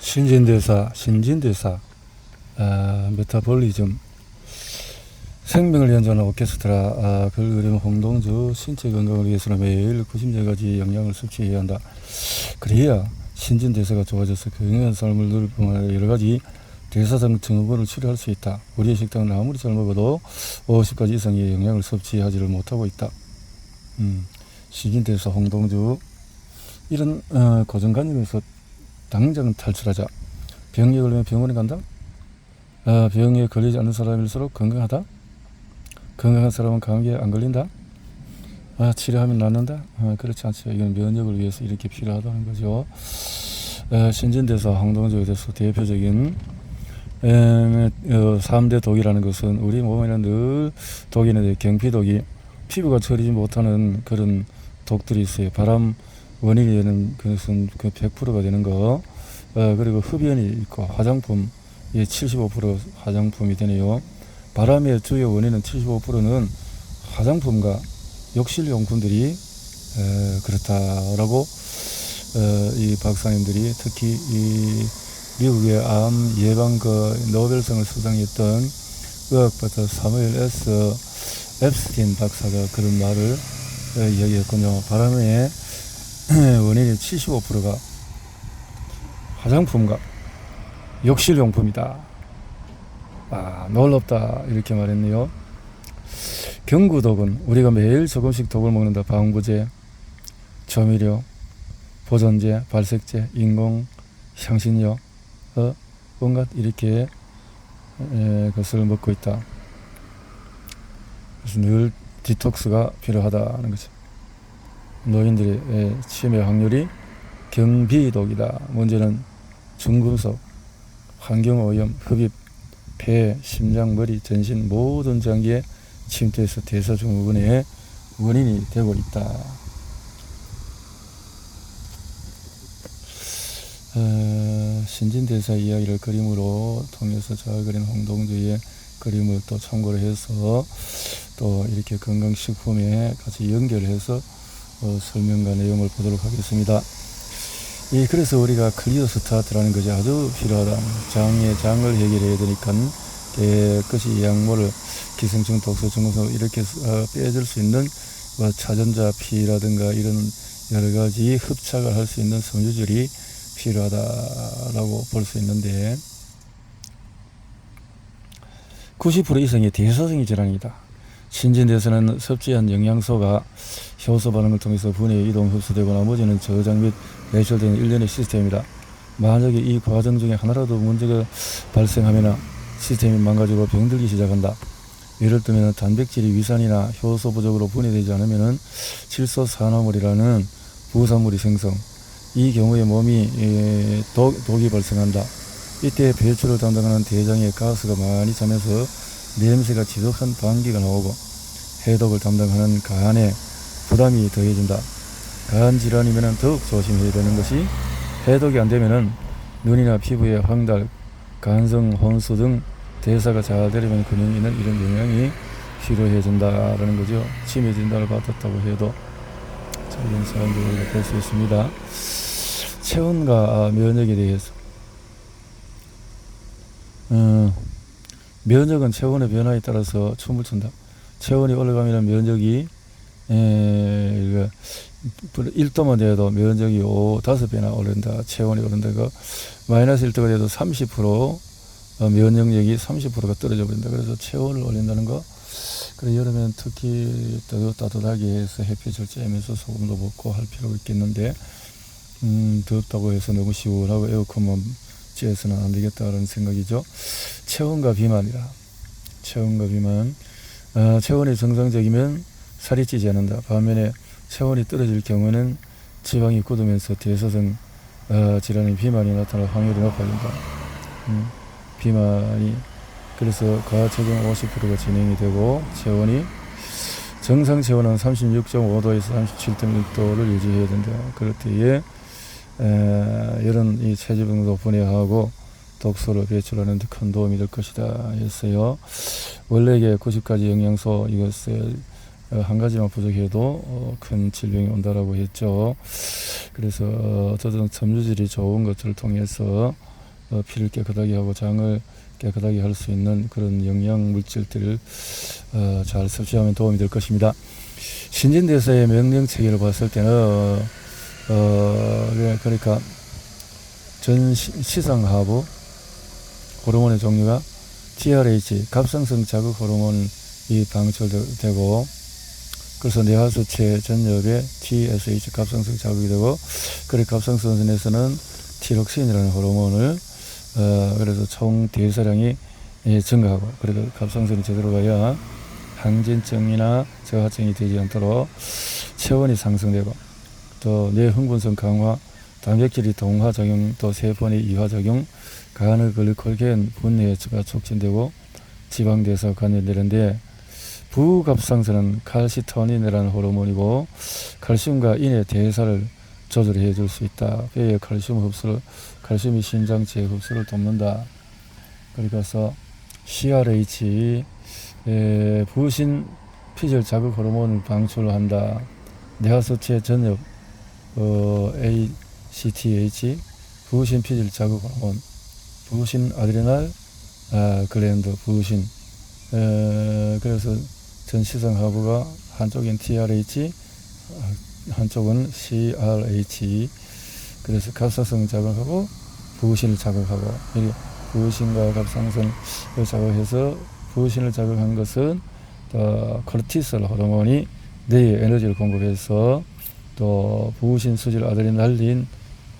신진대사, 신진대사, 아, 메타볼리즘, 생명을 연주하는 오케스트라, 아, 글 그림 홍동주, 신체 건강을 위해서는 매일 90여가지 영양을 섭취해야 한다. 그래야 신진대사가 좋아져서 건강한 삶을 누릴 뿐만 아니라 여러 가지 대사성 증후군을 치료할 수 있다. 우리의 식당은 아무리 잘 먹어도 50가지 이상의 영양을 섭취하지를 못하고 있다. 음, 신진대사 홍동주, 이런 어, 고정관념에서 당장 탈출하자. 병에 걸리면 병원에 간다? 아, 병에 걸리지 않는 사람일수록 건강하다? 건강한 사람은 감기에 안 걸린다? 아, 치료하면 낫는다? 아, 그렇지 않죠. 이건 면역을 위해서 이렇게 필요하다는 거죠. 에, 신진대사 황동주에 대해서 대표적인 에, 어, 3대 독이라는 것은 우리 몸에는 늘 독이 있는데 경피독이 피부가 처리지 못하는 그런 독들이 있어요. 바람 원인이 되는 것은 그 100%가 되는 거, 어, 그리고 흡연이 있고 화장품, 예, 75% 화장품이 되네요. 바람의 주요 원인은 75%는 화장품과 욕실용품들이 에, 그렇다라고 어, 이 박사님들이 특히 이 미국의 암 예방 그 노벨상을 수상했던 의학박사 사무엘 S. 앱스틴 박사가 그런 말을 어, 이야기했군요. 바람의 원인의 75%가 화장품과 욕실용품이다. 아, 놀랍다. 이렇게 말했네요. 경구독은 우리가 매일 조금씩 독을 먹는다. 방부제, 조미료, 보존제, 발색제, 인공 향신료, 어, 온갖 이렇게 에, 것을 먹고 있다. 그래서 늘 디톡스가 필요하다는 거죠. 노인들의 에, 치매 확률이 경비독이다. 문제는 중금속, 환경오염, 흡입, 폐, 심장, 머리, 전신 모든 장기에 침투해서 대사증후군의 원인이 되고 있다. 어, 신진대사 이야기를 그림으로 통해서 잘 그린 홍동주의 그림을 또 참고를 해서 또 이렇게 건강식품에 같이 연결해서 어, 설명과 내용을 보도록 하겠습니다. 이 그래서 우리가 클리어 스타트라는 것이 아주 필요하다. 장의 장을 해결해야 되니까 깨끗이 약물을 기생충, 독소, 중금속 이렇게 어, 빼줄 수 있는 뭐 차전자 피라든가 이런 여러 가지 흡착을 할 수 있는 섬유질이 필요하다라고 볼 수 있는데 90% 이상의 대사성이 질환이다. 신진대사는 섭취한 영양소가 효소 반응을 통해서 분해, 이동, 흡수되고 나머지는 저장 및 매출되는 일련의 시스템이다. 만약에 이 과정 중에 하나라도 문제가 발생하면 시스템이 망가지고 병들기 시작한다. 예를 들면 단백질이 위산이나 효소 부족으로 분해되지 않으면 질소산화물이라는 부산물이 생성. 이 경우에 몸이 에, 독, 독이 발생한다. 이때 배출을 담당하는 대장에 가스가 많이 차면서 냄새가 지독한 방귀가 나오고 해독을 담당하는 간에 부담이 더해진다. 간 질환이면 더욱 조심해야 되는 것이 해독이 안 되면은 눈이나 피부에 황달, 간성 혼수 등 대사가 잘 되려면 근육이 있는 이런 영향이 필요해진다라는 거죠. 치매 진단을 받았다고 해도 자, 이런 사람들을 볼수 있습니다. 체온과 면역에 대해서 어, 면역은 체온의 변화에 따라서 춤을 춘다. 체온이 올라가면 면역이 에, 1도만 돼도 면역이 5, 5배나 오른다. 체온이 오른다. 그 마이너스 1도가 돼도 30% 어, 면역력이 30%가 떨어져 버린다. 그래서 체온을 올린다는 거. 그래 여름엔 특히 더 따뜻하게 해서 햇빛을 쬐면서 소금도 먹고 할 필요가 있겠는데 음, 덥다고 해서 너무 시원하고 에어컨만 쬐서는 안 되겠다는 생각이죠. 체온과 비만이라. 체온과 비만. 아, 체온이 정상적이면 살이 찌지 않는다. 반면에 체온이 떨어질 경우는 지방이 굳으면서 대사성 아, 질환의 비만이 나타날 확률이 높아진다. 음, 비만이 그래서 과체중 50%가 진행이 되고 체온이 정상 체온은 36.5도에서 37.1도를 유지해야 된다. 그럴 때에 에, 이런 이 체지방도 분해하고 독소를 배출하는 데 큰 도움이 될 것이다 했어요. 원래 이게 90가지 영양소 이것을 어, 한 가지만 부족해도 어, 큰 질병이 온다라고 했죠. 그래서 어, 어쨌든 섬유질이 좋은 것들을 통해서 어, 피를 깨끗하게 하고 장을 깨끗하게 할 수 있는 그런 영양 물질들을 어, 잘 섭취하면 도움이 될 것입니다. 신진대사의 명령 체계를 봤을 때는 어, 어, 그래- 그러니까 전 시- 시상하부 호르몬의 종류가 TRH 갑상선 자극 호르몬이 방출되고 그래서 뇌하수체 전엽에 TSH 갑상선 자극이 되고 그래 갑상선에서는 티록신이라는 호르몬을 어, 그래서 총 대사량이 예, 증가하고 그래도 갑상선이 제대로 가야 항진증이나 저하증이 되지 않도록 체온이 상승되고 또 뇌 흥분성 강화, 단백질이 동화 작용, 또 세포의 이화 작용, 간의 글리콜겐 분해가 촉진되고 지방 대사 관련되는데 부갑상선은 칼시토닌이라는 호르몬이고 칼슘과 인의 대사를 조절해 줄 수 있다. 폐의 칼슘 흡수를 칼슘이 신장체 흡수를 돕는다. 그래서 CRH 에, 부신 피질 자극 호르몬을 방출한다. 뇌하수체 전엽 어, ACTH 부신 피질 자극 호르몬 부신 아드레날 아, 글랜드 부신 에, 그래서 전시성 하부가 한쪽엔 TRH 아, 한쪽은 CRH 그래서 갑상선 자극하고 부신을 자극하고 이 부신과 갑상선을 자극해서 부신을 자극한 것은 또 코르티솔 호르몬이 뇌에 에너지를 공급해서 또 부신 수질 아드레날린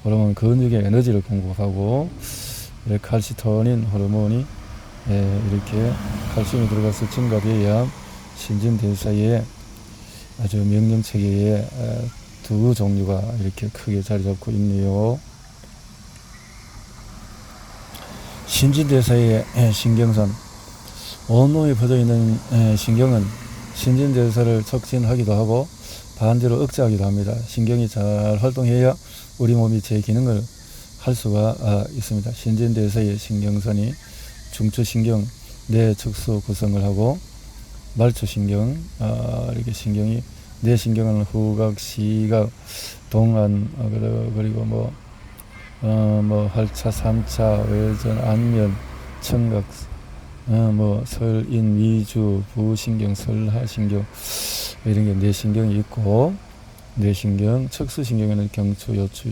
호르몬 근육에 에너지를 공급하고 칼시토닌 호르몬이 예, 이렇게 칼슘이 들어가서 증가되어야 신진대사에 아주 명령체계에 에, 두 종류가 이렇게 크게 자리 잡고 있네요. 신진대사의 에, 신경선 온몸에 퍼져 있는 에, 신경은 신진대사를 촉진하기도 하고 반대로 억제하기도 합니다. 신경이 잘 활동해야 우리 몸이 제 기능을 할 수가 아, 있습니다. 신진대사의 신경선이 중추신경, 뇌측수 구성을 하고 말초신경, 아, 이렇게 신경이 뇌 신경은 후각, 시각, 동안, 어, 그리고- 뭐, 어, 뭐, 활차, 삼차, 외전, 안면, 청각, 어, 뭐, 설인, 위주, 부신경, 설하신경, 이런 게 뇌신경이 있고, 뇌신경, 척수신경에는 경추, 요추,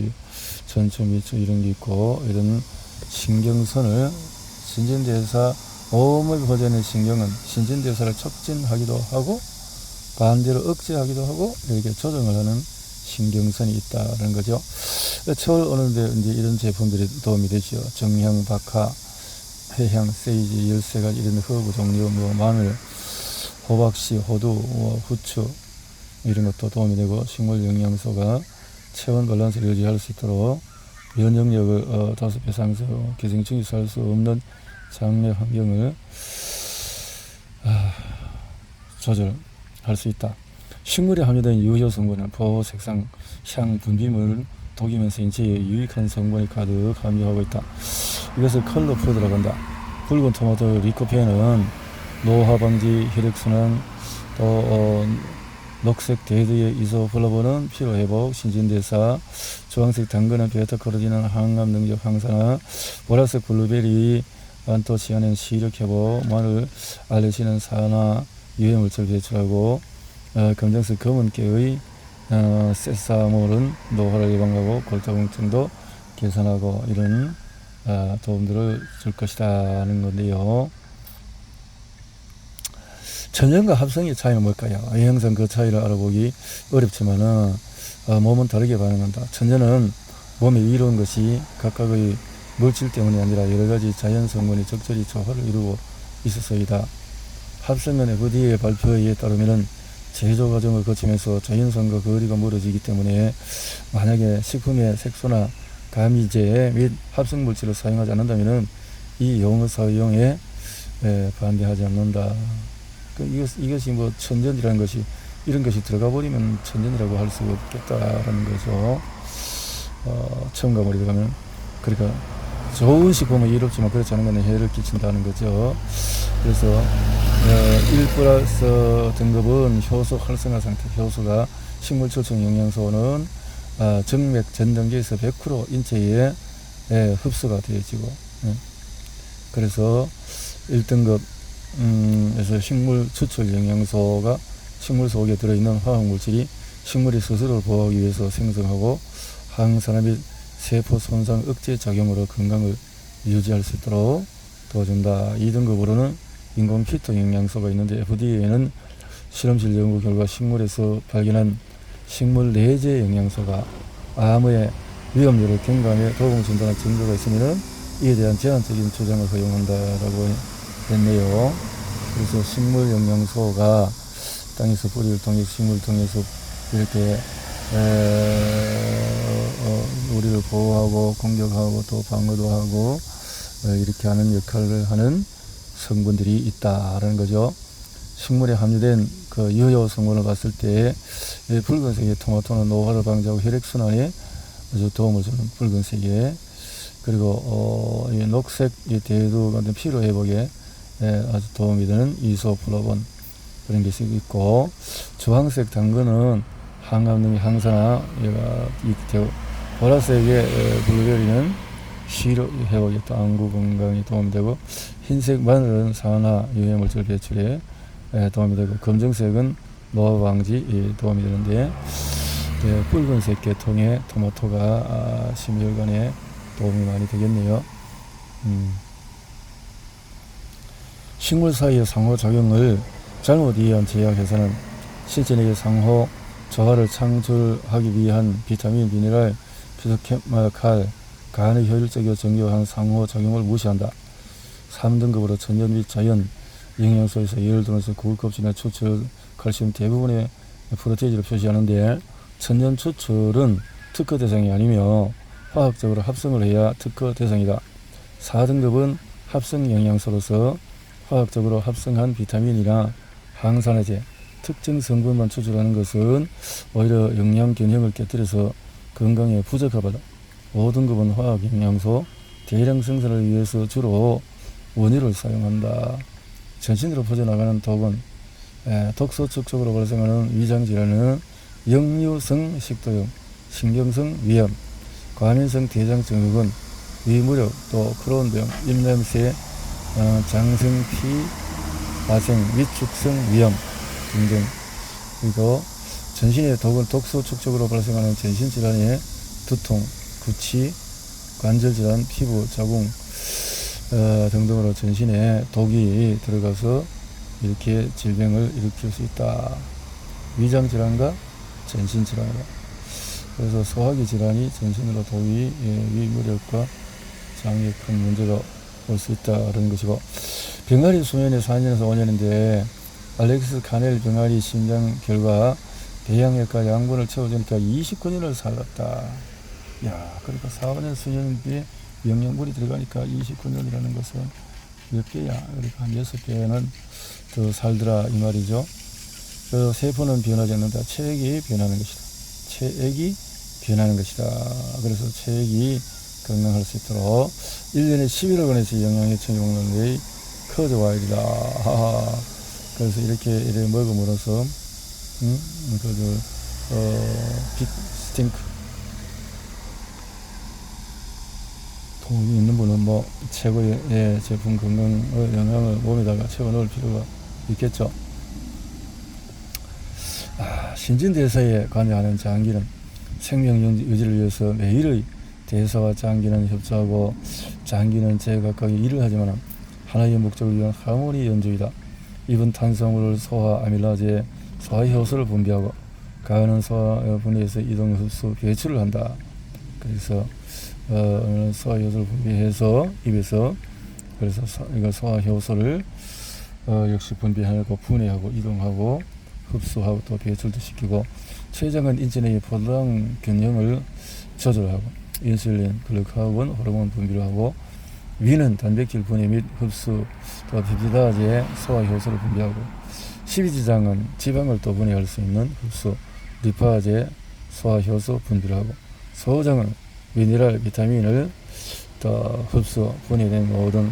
전추, 미추 이런 게 있고, 이런 신경선을 신진대사 몸을 보존하는 신경은 신진대사를 촉진하기도 하고 반대로 억제하기도 하고 이렇게 조정을 하는 신경선이 있다는 거죠. 철 오는데 이제 이런 제품들이 도움이 되죠. 정향, 박하, 해향, 세이지, 열쇠가 이런 허브 종류, 뭐 마늘, 호박씨, 호두, 뭐 후추 이런 것도 도움이 되고 식물 영양소가 체온 밸런스를 유지할 수 있도록 면역력을 어, 다섯 배 상승, 기생충이 살 수 없는 장내 환경을 아, 조절할 수 있다. 식물에 함유된 유효 성분은 보호, 색상, 향, 분비물을 독이면서 인체에 유익한 성분이 가득 함유하고 있다. 이것을 컬러 푸드라고 한다. 붉은 토마토 리코펜은 노화 방지, 혈액순환, 또 어, 녹색 데드의 이소플라본은 피로회복, 신진대사, 주황색 당근은 베타카로틴은 항암 능력 항산화, 보라색 블루베리, 안토시아닌 시력 회복, 마늘, 알레시는 산화, 유해 물질 배출하고, 어, 검정색 검은깨의 어, 세사몰은 노화를 예방하고 골다공증도 개선하고 이런 어, 도움들을 줄 것이라는 건데요. 천연과 합성의 차이는 뭘까요? 이 항상 그 차이를 알아보기 어렵지만은 어, 몸은 다르게 반응한다. 천연은 몸에 이로운 것이 각각의 물질 때문이 아니라 여러 가지 자연 성분이 적절히 조화를 이루고 있어서이다. 합성은 FDA의 발표에 따르면은 제조 과정을 거치면서 자연성과 거리가 멀어지기 때문에 만약에 식품에 색소나 가미제 및 합성 물질을 사용하지 않는다면은 이 용어 사용에 에, 반대하지 않는다. 그 이것, 이것이 뭐 천전이라는 것이 이런 것이 들어가 버리면 천전이라고 할 수가 없겠다라는 거죠. 어, 첨가 머리 들어가면 그러니까 좋은 식품은 이롭지만 그렇지 않은 것은 해를 끼친다는 거죠. 그래서 어, 1 플러스 등급은 효소 활성화 상태, 효소가 식물 초청 영양소는 아, 정맥 전등기에서 100% 인체에 에, 흡수가 되어지고 예. 그래서 1등급 음, 에서 식물 추출 영양소가 식물 속에 들어있는 화학물질이 식물이 스스로 보호하기 위해서 생성하고 항산화 및 세포 손상 억제 작용으로 건강을 유지할 수 있도록 도와준다. 2등급으로는 인공 피토 영양소가 있는데 FDA는 실험실 연구 결과 식물에서 발견한 식물 내재 영양소가 암의 위험률을 경감에 도움을 준다는 증거가 있으면 이에 대한 제한적인 주장을 허용한다라고 했네요. 그래서 식물 영양소가 땅에서 뿌리를 통해서 식물을 통해서 이렇게 에, 어, 우리를 보호하고 공격하고 또 방어도 하고 어, 이렇게 하는 역할을 하는 성분들이 있다라는 거죠. 식물에 함유된 그 유효 성분을 봤을 때이 붉은색의 토마토는 노화를 방지하고 혈액순환에 아주 도움을 주는 붉은색에 그리고 어, 이 녹색 이 대두 같은 피로 회복에 예, 아주 도움이 되는 이소플라본 그런 것이 있고 주황색 당근은 항암 등 항산화 얘가 있고 보라색의 에, 블루베리는 시로 회복에 또 안구 건강에 도움이 되고 흰색 마늘은 산화 유해물질 배출에 에, 도움이 되고 검정색은 노화 방지에 도움이 되는데 예, 붉은색 계통의 토마토가 아, 심혈관에 도움이 많이 되겠네요. 음. 식물 사이의 상호작용을 잘못 이해한 제약회사는 신체내의 상호 조화를 창출하기 위한 비타민, 미네랄, 피토케미칼, 간의 효율적이고 정교한 상호작용을 무시한다. 3등급으로 천연 및 자연 영양소에서 예를 들어서 구급급진의 추출, 칼슘 대부분의 프로테이지를 표시하는데 천연 추출은 특허 대상이 아니며 화학적으로 합성을 해야 특허 대상이다. 4등급은 합성 영양소로서 화학적으로 합성한 비타민이나 항산화제, 특정 성분만 추출하는 것은 오히려 영양 균형을 깨뜨려서 건강에 부적합하다. 5등급은 화학 영양소 대량 생산을 위해서 주로 원유를 사용한다. 전신으로 퍼져나가는 독은 에, 독소 축적으로 발생하는 위장 질환은 역류성 식도염, 신경성 위염, 과민성 대장 증후군, 위무력, 또 크론병, 입냄새, 어, 장성피 발생, 위축성 위험 등등 그리고 전신의 독은 독소 축적으로 발생하는 전신 질환의 두통, 구취, 관절 질환, 피부 자궁 어, 등등으로 전신에 독이 들어가서 이렇게 질병을 일으킬 수 있다. 위장 질환과 전신 질환이다. 그래서 소화기 질환이 전신으로 독이 예, 위무력과 장에 큰 문제가 올 수 있다는 것이고 병아리 수면이 4년에서 5년인데 알렉스 카넬 병아리 심장 결과 대양외과 양분을 채워주니까 29년을 살았다. 야, 그러니까 4, 5년 수년 뒤에 영양분이 들어가니까 29년이라는 것은 몇 배야? 그러니까 한 6배는 더 살더라 이 말이죠. 그 세포는 변하지 않는다. 체액이 변하는 것이다. 체액이 변하는 것이다. 그래서 체액이 건강할 수 있도록 1년에 11억 원에서 영양해충이 먹는 게 커져와야이다. 그래서 이렇게 이렇게 먹음으로써 음, 그저 어, 빅 스팅크 돈이 있는 분은 뭐 최고의 예, 제품 건강 어, 영양을 몸에다가 채워 넣을 필요가 있겠죠. 아, 신진대사에 관여하는 장기는 생명 유지를 위해서 매일의 대사와 장기는 협조하고 장기는 제각각의 일을 하지만 하나의 목적을 위한 하모니 연주이다. 입은 탄수화물을 소화 아밀라제 소화 효소를 분비하고 가은은 소화 분해에서 이동 흡수 배출을 한다. 그래서 어, 소화 효소를 분비해서 입에서 그래서 소, 이거 소화 효소를 어, 역시 분비하고 분해하고 이동하고 흡수하고 또 배출도 시키고 췌장은 인체 내의 포도당 균형을 조절하고 인슐린, 글루카곤, 호르몬 분비를 하고 위는 단백질 분해 및 흡수, 또 비비다제, 소화 효소를 분비하고 십이지장은 지방을 또 분해할 수 있는 흡수, 리파제, 소화 효소 분비를 하고 소장은 미네랄, 비타민을 또 흡수, 분해된 모든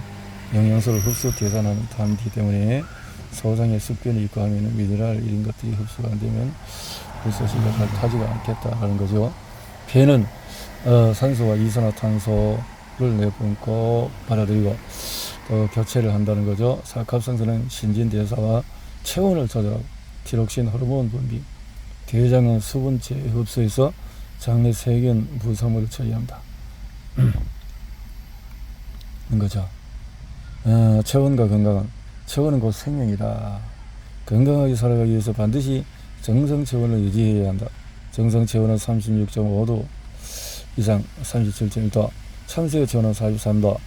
영양소를 흡수, 계산하는 단기 때문에 소장에 습변이 있고 하면 미네랄 이런 것들이 흡수가 안 되면 불소시가 잘 타지가 않겠다 하는 거죠. 폐는 어, 산소와 이산화탄소 내뿜고 받아들이고 또 교체를 한다는 거죠. 사갑성선은 신진대사와 체온을 조절하고 티록신 호르몬 분비, 대장은 수분체 흡수해서 장내 세균 부산물을 처리한다. 는 거죠. 어, 체온과 건강은 체온은 곧 생명이다. 건강하게 살아가기 위해서 반드시 정상 체온을 유지해야 한다. 정상 체온은 36.5도 이상 37.1도, 천세의 체온은 43도,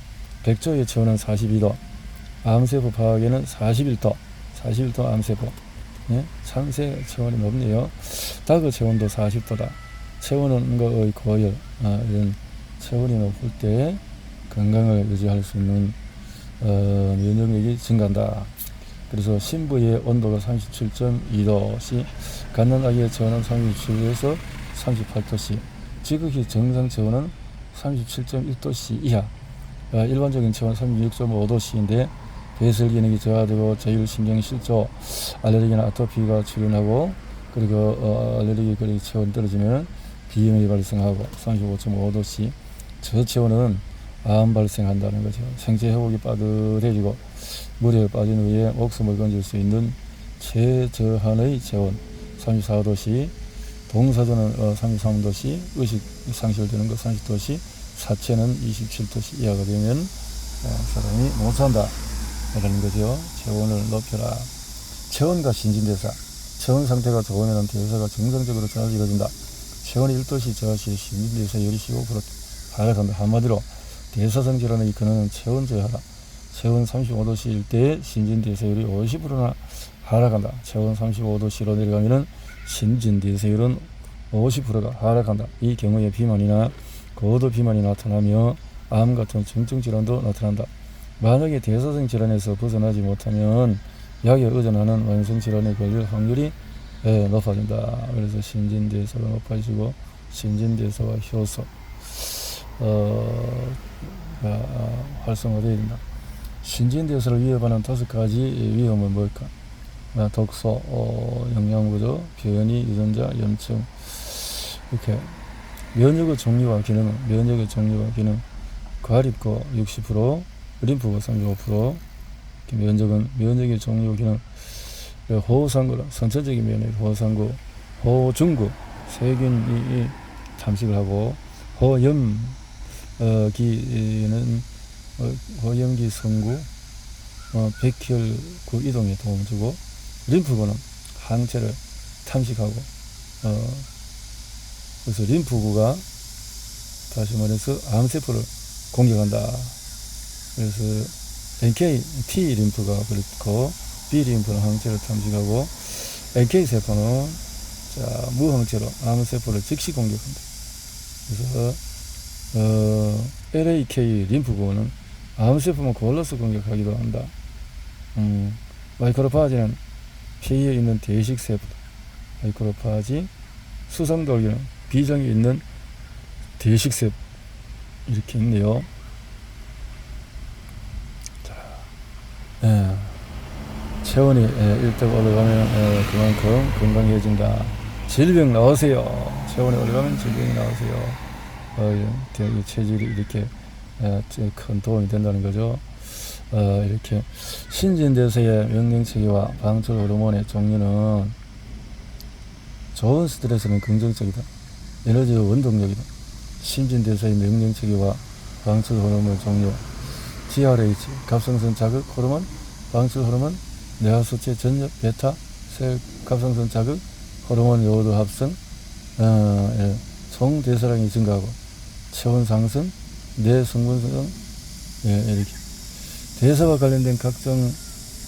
백조의 체온은 42도, 암세포 파악에는 41도, 41도 암세포. 예? 참새 체온이 높네요. 닭의 체온도 40도다. 체온은 거의 고열, 아, 이런 체온이 높을 때 건강을 유지할 수 있는 어, 면역력이 증가한다. 그래서 신부의 온도가 37.2도씨, 갓난 아기의 체온은 37에서 38도씨, 지극히 정상 체온은 37.1도씨 이하, 어, 일반적인 체온은 36.5도씨인데 배설 기능이 저하되고 저율신경 실조, 알레르기나 아토피가 출현하고 그리고 어, 알레르기 그리고 체온이 떨어지면 비염이 발생하고 35.5도씨, 저체온은 암 발생한다는 거죠. 생체 회복이 빠듯해지고 물에 빠진 후에 목숨을 건질 수 있는 최저한의 체온 34도씨, 동사전은 어, 33도씨, 의식 상실되는 거 30도씨, 사체는 27도씨 이하가 되면 어, 사람이 못 산다. 라는 거죠. 체온을 높여라. 체온과 신진대사. 체온 상태가 좋으면 대사가 정상적으로 잘 이루어진다. 체온이 1도씨 저하시 신진대사 열이 15% 하락한다. 한마디로 대사성 질환의 근원은 체온 저하다. 체온 35도씨일 때 신진대사율이 50%나 하락한다. 체온 35도씨로 내려가면은 신진대사율은 50%가 하락한다. 이 경우에 비만이나 고도 비만이 나타나며 암 같은 중증 질환도 나타난다. 만약에 대사성 질환에서 벗어나지 못하면 약에 의존하는 만성 질환에 걸릴 확률이 예, 높아진다. 그래서 신진대사가 높아지고 신진대사와 효소 어, 가 활성화되어야 된다. 신진대사를 위협하는 다섯 가지 위험은 뭘까? 아, 독소, 어, 영양부조, 변이, 유전자, 염증. 이렇게 면역의 종류와 기능은 면역의 종류와 기능 과립고 60%, 림프고 35%, 이렇게 면역은 면역의 종류와 기능. 호상구 선천적인 면역 호상구, 호중구. 세균이 탐식을 하고 호염 어, 어, 호염기 성구 어, 백혈구 이동에 도움을 주고 림프구는 항체를 탐식하고 어, 그래서 림프구가 다시 말해서 암세포를 공격한다. 그래서 NK, T 림프가 그렇고 B 림프는 항체를 탐식하고 NK 세포는 자, 무항체로 암세포를 즉시 공격한다. 그래서 어, LAK 림프구는 암세포만 골라서 공격하기도 한다. 음, 마이크로파지는 폐에 있는 대식 세포다. 마이크로파지, 수성돌기는 비장에 있는 대식 세포. 이렇게 있네요. 자, 예. 체온이 예, 1등 올라가면 예, 그만큼 건강해진다. 질병 나오세요. 체온이 올라가면 질병이 나오세요. 어, 이 체질이 이렇게 어, 큰 도움이 된다는 거죠. 어, 이렇게 신진대사의 명령체계와 방출 호르몬의 종류는 좋은 스트레스는 긍정적이다. 에너지의 원동력이다. 신진대사의 명령체계와 방출 호르몬 종류 GRH, 갑성선 자극 호르몬, 방출 호르몬, 뇌하수체 전력, 베타, 셀 갑성선 자극, 호르몬 요오드 합성, 어, 예, 총 대사량이 증가하고 체온 상승, 뇌 성분성, 예, 이렇게 대사와 관련된 각종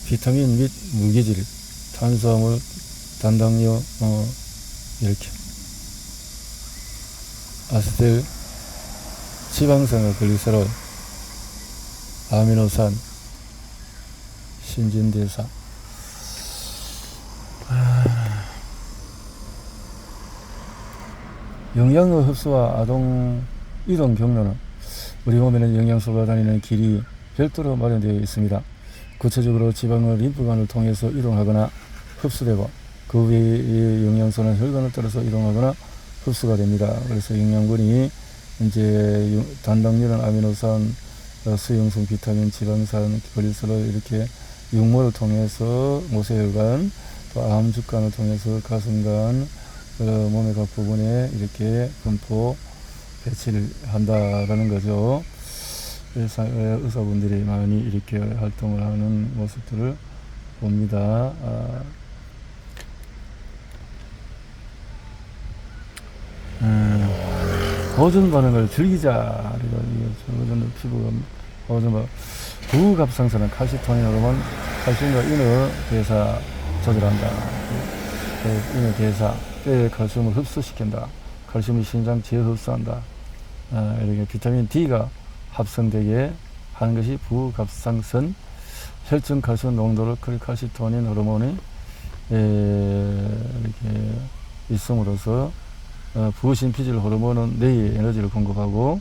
비타민 및 무기질, 탄수화물, 단당류, 어, 이렇게 아세틸, 지방산과 글리세롤, 아미노산, 신진대사. 아, 영양의 흡수와 아동 이동 경로는 우리 몸에는 영양소가 다니는 길이 별도로 마련되어 있습니다. 구체적으로 지방을 림프관을 통해서 이동하거나 흡수되고 그 외의 영양소는 혈관을 따라서 이동하거나 흡수가 됩니다. 그래서 영양분이 이제 유- 단당류는 아미노산, 어, 수용성 비타민, 지방산, 글리세롤 이렇게 육모를 통해서 모세혈관, 또 암주간을 통해서 가슴간, 그 몸의 각 부분에 이렇게 분포 배치를 한다라는 거죠. 의사, 어, 의사분들이 많이 이렇게 활동을 하는 모습들을 봅니다. 아, 음, 오존 반응을 즐기자. 오존 피부가 오존 반 부갑상선은 칼시토닌 호르몬, 칼슘과 인후 대사 조절한다. 그 인후 대사, 뼈의 칼슘을 흡수시킨다. 칼슘이 신장 재흡수한다. 아, 이렇게 비타민 D가 합성되게 하는 것이 부갑상선 혈중 칼슘 농도를 클칼시토닌 호르몬이 에, 이렇게 있음으로써 어, 부신피질 호르몬은 뇌에 에너지를 공급하고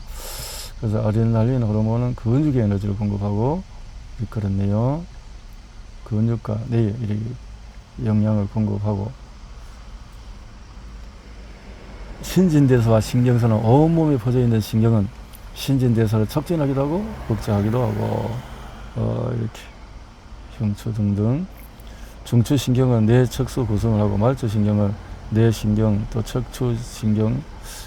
그래서 아드레날린 호르몬은 근육에 에너지를 공급하고 그렇네요. 근육과 뇌에 영양을 공급하고 신진대사와 신경선은 온몸에 퍼져 있는 신경은 신진대사를 촉진하기도 하고 억제하기도 하고 어, 이렇게 흉추 등등 중추신경은 뇌 척수 구성을 하고 말초신경은 뇌신경 또 척추신경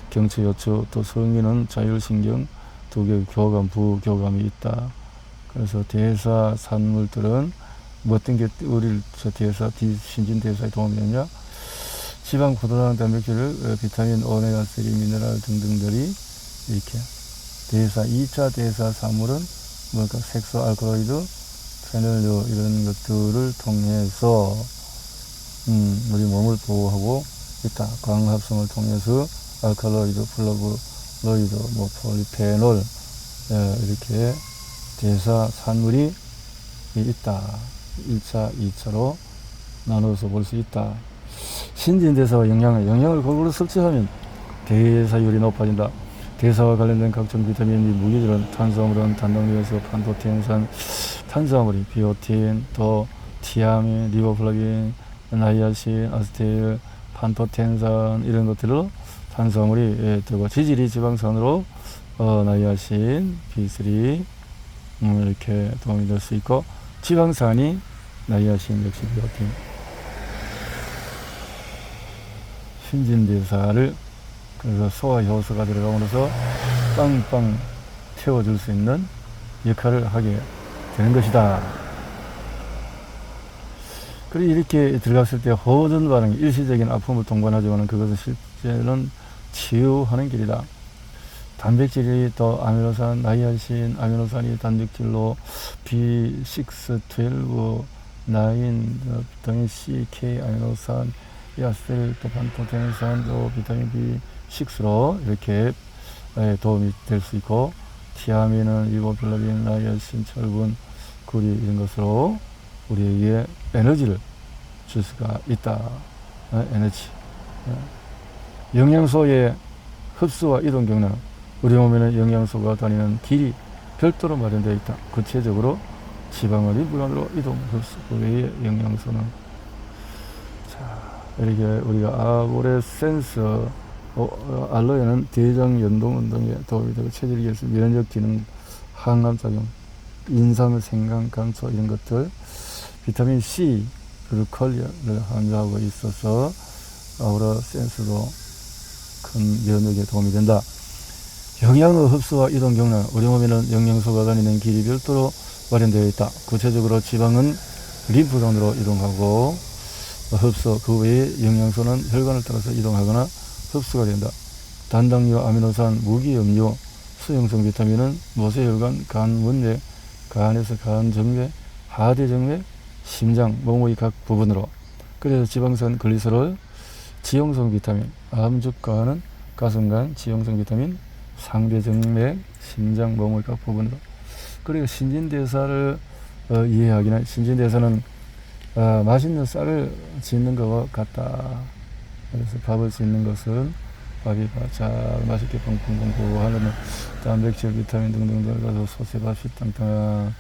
경추 요추 또 성인은 자율신경 두 개 교감 부교감이 있다. 그래서 대사 산물들은 뭐 어떤 게 우리를 저 대사 디- 신진 대사에 도움이 되냐 지방 포도당 단백질 어, 비타민 오메가 3 미네랄 등등들이 이렇게 대사 2차 대사 산물은 뭐랄까 색소 알코올이드 페놀류 이런 것들을 통해서 음, 우리 몸을 보호하고 있다. 광합성을 통해서 알칼로이드, 플라보로이드, 뭐 폴리페놀 예, 이렇게 대사 산물이 있다. 1차, 2차로 나눠서 볼 수 있다. 신진대사와 영양을 영양을 골고루 섭취하면 대사율이 높아진다. 대사와 관련된 각종 비타민 및 무기질은 탄수화물은 단당류에서 판토텐산, 탄수화물이 비오틴, 또 티아민, 리보플라빈, 나이아신, 아스테일, 판토텐산 이런 것들로 탄수화물이 예, 되고 지질이 지방산으로 어, 나이아신, B3 음, 이렇게 도움이 될 수 있고 지방산이 나이아신 역시 비오틴. 신진대사를 그래서 소화 효소가 들어감으로써 빵빵 태워줄 수 있는 역할을 하게 되는 것이다. 그리고 이렇게 들어갔을 때 호전 반응, 일시적인 아픔을 동반하지만 그것은 실제는 치유하는 길이다. 단백질이 또 아미노산, 나이아신, 아미노산이 단백질로 B6, 12, 9, 비타민 C, K, 아미노산, 야셀, 또 판토텐산, 또 비타민 B6로 이렇게 에, 도움이 될 수 있고, 티아민은 리보필라빈, 나이아신, 철분, 구리 이런 것으로 우리에게 에너지를 줄 수가 있다. 어, 에너지. 어. 영양소의 흡수와 이동 경로는 우리 몸에는 영양소가 다니는 길이 별도로 마련되어 있다. 구체적으로 지방을 림프관으로 이동 흡수 그 외의 영양소는 자 이렇게 우리가 아고레센스 어, 어, 알로에는 대장 연동 운동에 도움이 되고 체질 개선, 면역 기능, 항암 작용, 인삼, 생강, 감초 이런 것들, 비타민 C, 글루콜리를 함유하고 있어서 아우라 센스도 큰 면역에 도움이 된다. 영양의 흡수와 이동 경로, 우리 몸에는 영양소가 다니는 길이 별도로 마련되어 있다. 구체적으로 지방은 림프관으로 이동하고 흡수, 그 외에 영양소는 혈관을 따라서 이동하거나 흡수가 된다. 단당류, 아미노산, 무기염료, 수용성 비타민은 모세혈관, 간, 문내, 간에서 간 정맥, 하대 정맥, 심장, 몸의 각 부분으로 그래서 지방산, 글리세롤, 지용성 비타민, 암죽간은 가슴간, 지용성 비타민, 상대 정맥, 심장, 몸의 각 부분으로 그리고 신진대사를 어, 이해하기는 신진대사는 어, 맛있는 쌀을 짓는 것과 같다. 그래서 밥을 짓는 것은 밥이 잘 맛있게 펑펑펑펑 하려면 단백질, 비타민 등등 들어가서 소세밥이 땅땅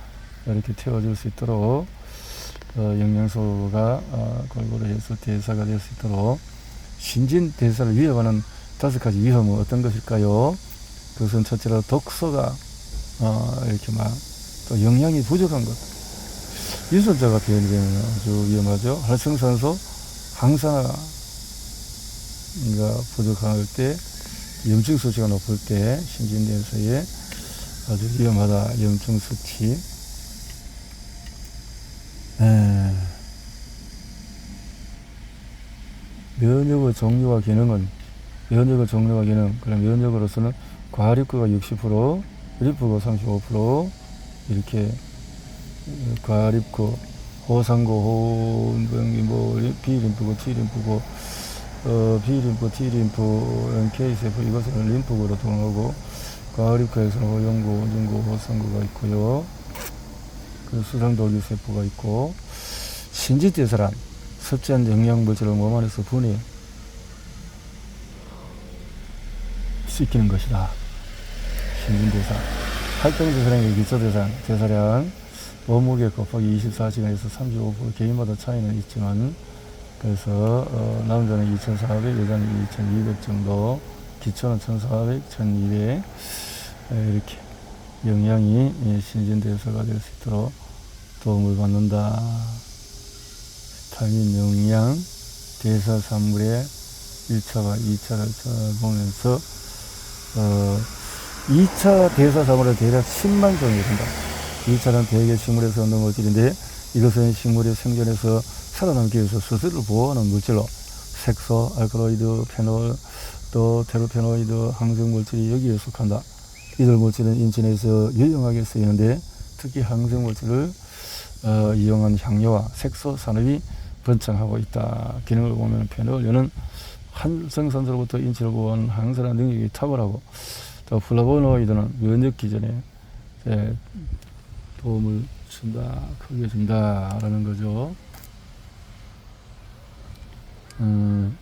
이렇게 태워줄 수 있도록 어, 영양소가 어, 골고루 해서 대사가 될 수 있도록 신진 대사를 위협하는 다섯 가지 위험은 어떤 것일까요? 그것은 첫째로 독소가 어, 이렇게 막 또 영양이 부족한 것. 유전자가 변이되면 아주 위험하죠. 활성산소 항산화가 부족할 때, 염증 수치가 높을 때 신진대사에 아주 위험하다. 염증 수치. 에, 면역의 종류와 기능은 면역의 종류와 기능 그럼 면역으로서는 과립구가 60% 리프가 35% 이렇게 어, 과립구 호상고 호은병이 뭐 리- B림프고 T림프고 어, B림프 T림프 NK세포 이것은 림프구로 통하고 과립구에서는 호영구 오중구 호상구가 있고요 그 수상돌기세포가 있고 신진대사란 섭취한 영양물질을 몸 안에서 분해 시키는 것이다. 신진대사. 활동대사량의 기초대사량, 대사량, 몸무게 곱하기 24시간에서 35% 개인마다 차이는 있지만, 그래서, 어, 남자는 2,400, 여자는 2,200 정도, 기초는 1,400, 1,200, 에, 이렇게 영양이 예, 신진대사가 될 수 있도록 도움을 받는다. 비타민, 영양, 대사 산물의 1차와 2차를 보면서 어, 2차 대사 산물은 대략 10만 종이 된다. 2차는 대개 식물에서 얻는 물질인데 이것은 식물의 생존에서 살아남기 위해서 스스로를 보호하는 물질로 색소, 알칼로이드, 페놀, 또 테르페노이드, 항생 물질이 여기에 속한다. 이들 물질은 인체 내에서 유용하게 쓰이는데 특히 항생 물질을 어, 이용한 향료와 색소 산업이 번창하고 있다. 기능을 보면 페놀, 은 한성산소로부터 인체를 보호하는 항산화 능력이 탁월하고 또 플라보노이드는 면역 기전에 이제 도움을 준다, 크게 준다라는 거죠. 음,